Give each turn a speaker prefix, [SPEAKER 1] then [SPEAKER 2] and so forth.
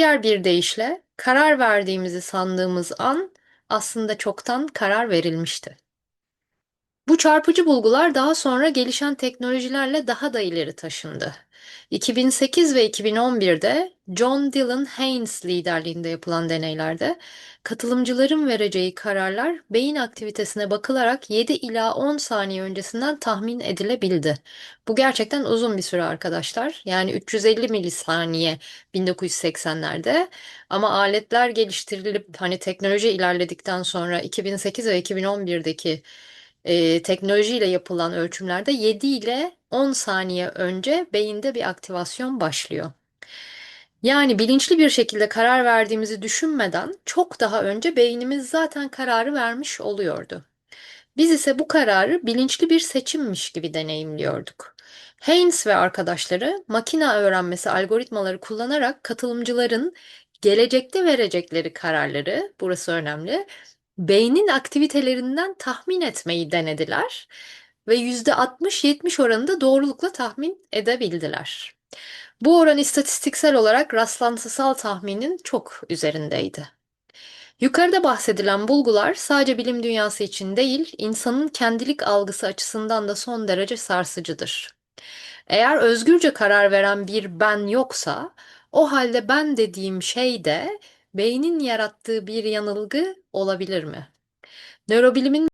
[SPEAKER 1] Diğer bir deyişle karar verdiğimizi sandığımız an aslında çoktan karar verilmişti. Bu çarpıcı bulgular daha sonra gelişen teknolojilerle daha da ileri taşındı. 2008 ve 2011'de John Dylan Haynes liderliğinde yapılan deneylerde katılımcıların vereceği kararlar beyin aktivitesine bakılarak 7 ila 10 saniye öncesinden tahmin edilebildi. Bu gerçekten uzun bir süre arkadaşlar. Yani 350 milisaniye 1980'lerde ama aletler geliştirilip hani teknoloji ilerledikten sonra 2008 ve 2011'deki e, teknolojiyle yapılan ölçümlerde 7 ile 10 saniye önce beyinde bir aktivasyon başlıyor. Yani bilinçli bir şekilde karar verdiğimizi düşünmeden çok daha önce beynimiz zaten kararı vermiş oluyordu. Biz ise bu kararı bilinçli bir seçimmiş gibi deneyimliyorduk. Haynes ve arkadaşları makine öğrenmesi algoritmaları kullanarak katılımcıların gelecekte verecekleri kararları, burası önemli, beynin aktivitelerinden tahmin etmeyi denediler ve %60-70 oranında doğrulukla tahmin edebildiler. Bu oran istatistiksel olarak rastlantısal tahminin çok üzerindeydi. Yukarıda bahsedilen bulgular sadece bilim dünyası için değil, insanın kendilik algısı açısından da son derece sarsıcıdır. Eğer özgürce karar veren bir ben yoksa, o halde ben dediğim şey de beynin yarattığı bir yanılgı olabilir mi? Nörobilimin